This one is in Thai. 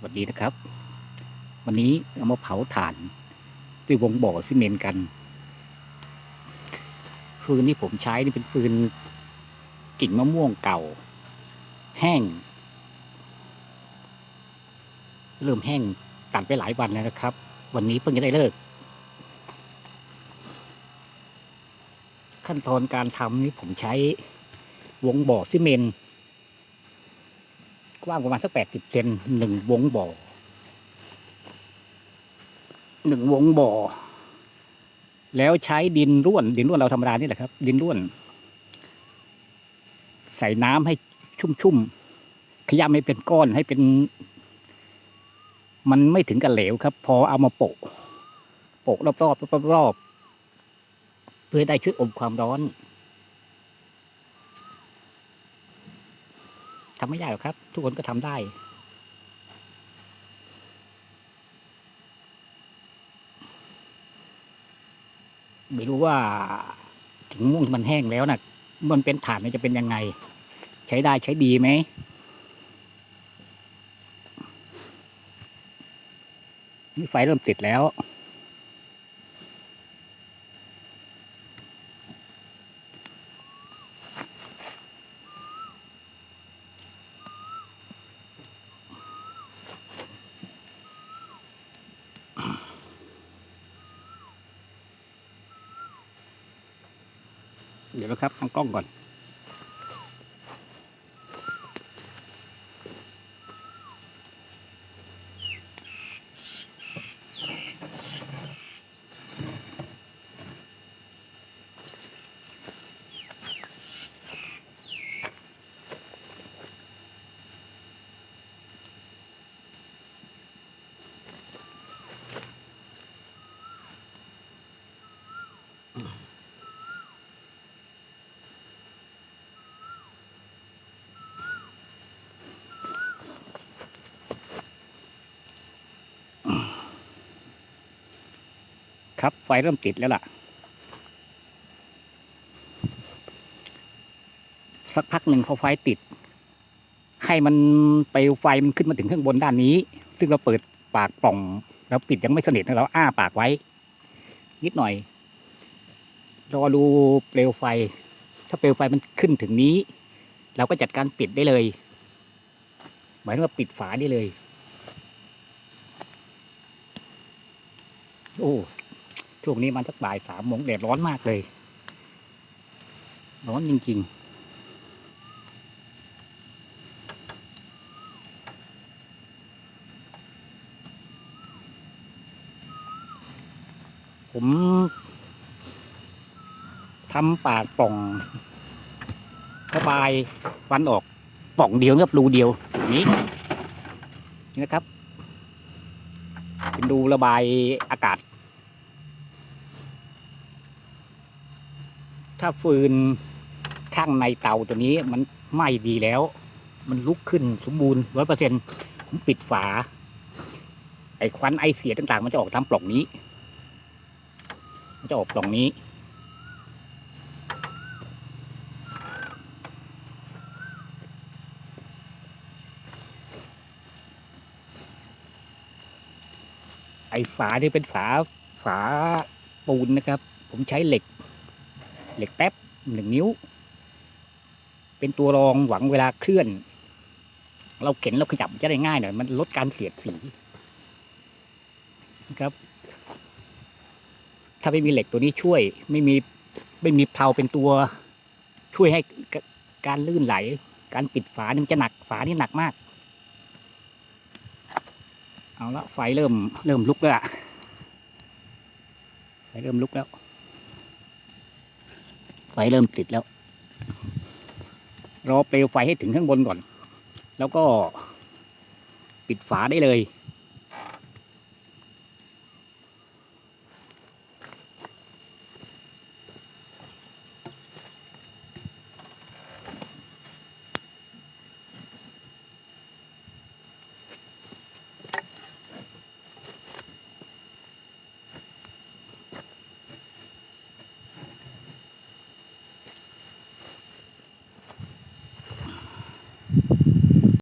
สวัสดีนะครับ วันนี้เรามาเผาถ่านด้วยวงบ่อซีเมนต์กัน ฟืนที่ผมใช้นี่เป็นฟืนกิ่งมะม่วงเก่า แห้ง เริ่มแห้งตัดไปหลายวันแล้วนะครับ วันนี้เพิ่งจะได้เลิก ขั้นตอนการทำนี่ผมใช้วงบ่อซีเมนต์ ว้างประมาณสักแปดสิบเซนหนึ่งวงบ่อหนึ่งวงบ่อ แล้วใช้ดินร่วน ดินร่วนเราธรรมดานี่แหละครับ ดินร่วน ใส่น้ำให้ชุ่มๆขยำให้เป็นก้อนให้เป็น มันไม่ถึงกับเหลวครับ พอเอามาโปะโปะรอบๆรอบๆเพื่อได้ช่วยอมความร้อน ทำไม่ยากหรอกครับ ทุกคนก็ทำได้ ไม่รู้ว่าถึงม่วงมันแห้งแล้วนะมันเป็นฐานมันจะเป็นยังไง ใช้ได้ใช้ดีไหมนี่ไฟเริ่มติดแล้ว เดี๋ยวนะครับตั้งกล้องก่อน ครับ ไฟเริ่มติดแล้วล่ะ สักพักหนึ่งพอไฟติด ให้มันไปลวไฟมันขึ้นมาถึงข้างบนด้านนี้ ซึ่งเราเปิดปากปล่องเราปิดยังไม่สนิทนะเราอ้าปากไว้ นิดหน่อย รอดูเปลวไฟ ถ้าเปลวไฟมันขึ้นถึงนี้ เราก็จัดการปิดได้เลย หมายถึงว่าปิดฝาได้เลย โอ้ ช่วงนี้มันสักบ่ายสามโมงแดดร้อนมากเลย ร้อนจริง ๆผมทำปากป่องระบายฟันออกป่องเดียวกับรูเดียวอย่างนี้นี่นะครับ เป็นรูระบายอากาศ ถ้าฟืนข้างในเตาตัวนี้มันไหม้ดีแล้ว มันลุกขึ้นสมบูรณ์ร้อยเปอร์เซ็นผมปิดฝา ไอ้ควันไอเสียต่างๆ มันจะออกตามปล่องนี้ มันจะออกปล่องนี้ ไอ้ฝานี่เป็นฝาฝาปูนนะครับ ผมใช้เหล็ก เหล็กแป๊บหนึ่งนิ้ว เป็นตัวรองหวังเวลาเคลื่อน เราเข็นเราขยับจะได้ง่ายหน่อย มันลดการเสียดสีนะครับ ถ้าไม่มีเหล็กตัวนี้ช่วย ไม่มีไม่มีเพลาเป็นตัวช่วยให้การลื่นไหล การปิดฝานี่มันจะหนักฝานี่หนักมาก เอาละไฟเริ่มเริ่มลุกแล้วไฟเริ่มลุกแล้ว ฟเริ่มติดแล้ว รอเปลวไฟให้ถึงข้างบนก่อน แล้วก็ปิดฝาได้เลย